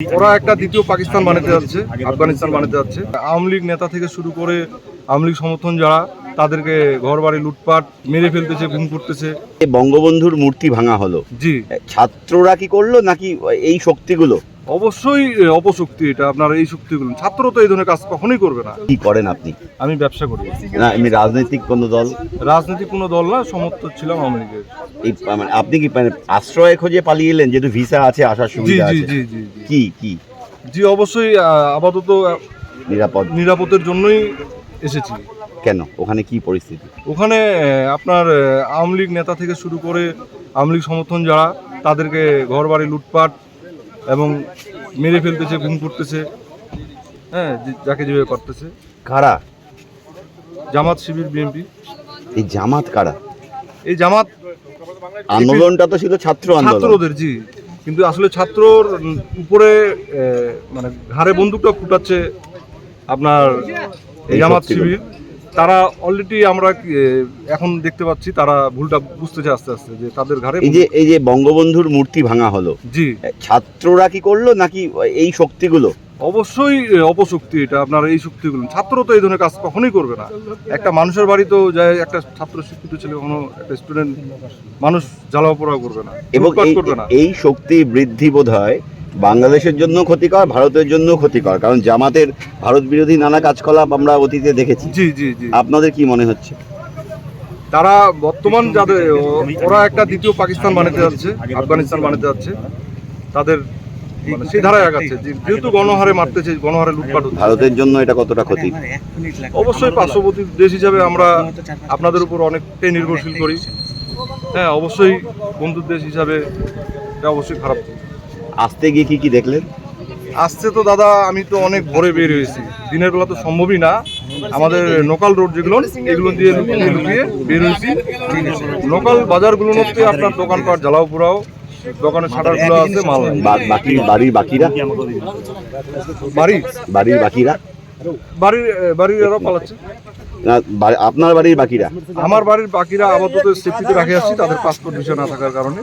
ওরা একটা দ্বিতীয় পাকিস্তান বানাতে যাচ্ছে আফগানিস্তান বানাতে যাচ্ছে। আওয়ামী লীগ নেতা থেকে শুরু করে আওয়ামী লীগ সমর্থন যারা তাদেরকে ঘর বাড়ি লুটপাট মেরে ফেলতেছে গুম করতেছে। বঙ্গবন্ধুর মূর্তি ভাঙা হলো। জি। ছাত্ররা কি করল নাকি এই শক্তিগুলো? অবশ্যই অপশক্তি এটা আপনার এই শক্তিগুলো। ছাত্র তো এই ধরনের কাজ কখনোই করবে না। কি করেন আপনি? আমি ব্যবসা করি। না আমি রাজনৈতিক কোনো দল? রাজনৈতিক কোনো দল না সমর্থক ছিলাম আওয়ামী লীগের। এই মানে আপনি কি মানে আশ্রয় খোঁজে পালিয়ে এলেন যেহেতু ভিসা আছে আসার সুবিধা আছে? জি জি জি। কি কি? জি অবশ্যই আপাতত নিরাপদ। নিরাপদের জন্যই এসেছি। কেন? ওখানে কি পরিস্থিতি? ওখানে আপনার আওয়ামী লীগ নেতা থেকে শুরু করে আওয়ামী লীগ সমর্থন যারা তাদেরকে ঘর বাড়ি লুটপাট এবং মেরে ফেলতেছে গুম করতেছে। হ্যাঁ যাকে যেভাবে করতেছে কারা? জামাত শিবির বিএনপি এই জামাত কারা? এই জামাত আন্দোলনটা তো ছিল ছাত্র আন্দোলন। ছাত্রদের জি। কিন্তু আসলে ছাত্রর উপরে মানে ঘাড়ে বন্দুকটা ফুটাচ্ছে আপনার এই জামাত শিবির। তারা অলরেডি আমরা এখন দেখতে পাচ্ছি তারা ভুলটা বুঝতেছে আস্তে আস্তে যে তাদের ঘাড়ে এই যে এই যে বঙ্গবন্ধুর মূর্তি ভাঙা হলো জি। ছাত্ররা কি করল নাকি এই শক্তিগুলো? অবশ্যই অপশক্তি এটা আপনার এই শক্তিগুলো। ছাত্র তো এই ধরনের কাজ কখনোই করবে না। একটা মানুষের বাড়ি তো যায় একটা ছাত্র শিক্ষিত ছেলে কখনো একটা স্টুডেন্ট মানুষ জ্বালাও পোড়াও করবে না এবং করবে না। এই শক্তি বৃদ্ধি বোধ হয় বাংলাদেশের জন্য ক্ষতিকর ভারতের জন্য ক্ষতিকর কারণ জামাতের ভারত বিরোধী নানা কাজকলাপ আমরা অতীতে দেখেছি। জি জি জি। আপনাদের কি মনে হচ্ছে? তারা বর্তমান যাদের ওরা একটা দ্বিতীয় পাকিস্তান বানাতে যাচ্ছে আফগানিস্তান বানাতে যাচ্ছে তাদের সেই ধারায় আগাচ্ছে। যে- যেহেতু গণহারে মারতেছে গণহারে লুটপাট ভারতের জন্য এটা কতটা ক্ষতি? অবশ্যই পার্শ্ববর্তী দেশ হিসাবে আমরা আপনাদের উপর অনেকটাই নির্ভরশীল করি। হ্যাঁ অবশ্যই বন্ধুর দেশ হিসাবে এটা অবশ্যই খারাপ। আসতে গিয়ে কি কি দেখলেন? আসছে তো দাদা আমি তো অনেক ভোরে বের হয়েছি। দিনের বেলা তো সম্ভবই না। আমাদের লোকাল রোড যেগুলো এগুলো দিয়ে লুকিয়ে লুকিয়ে বের হয়েছি। লোকাল বাজারগুলোর মধ্যে আপনার দোকানপাট জ্বালাও পোড়াও দোকানের শাটারগুলো আছে মাল। বাকি বাড়ির বাকিরা? বাড়ি? বাড়ির বাকিরা? বাড়ির বাড়ির এরা পালাচ্ছে। আপনার বাড়ির বাকিরা? আমার বাড়ির বাকিরা আপাতত সেফটিতে রাখে আসছি তাদের পাসপোর্ট ভিসা না থাকার কারণে।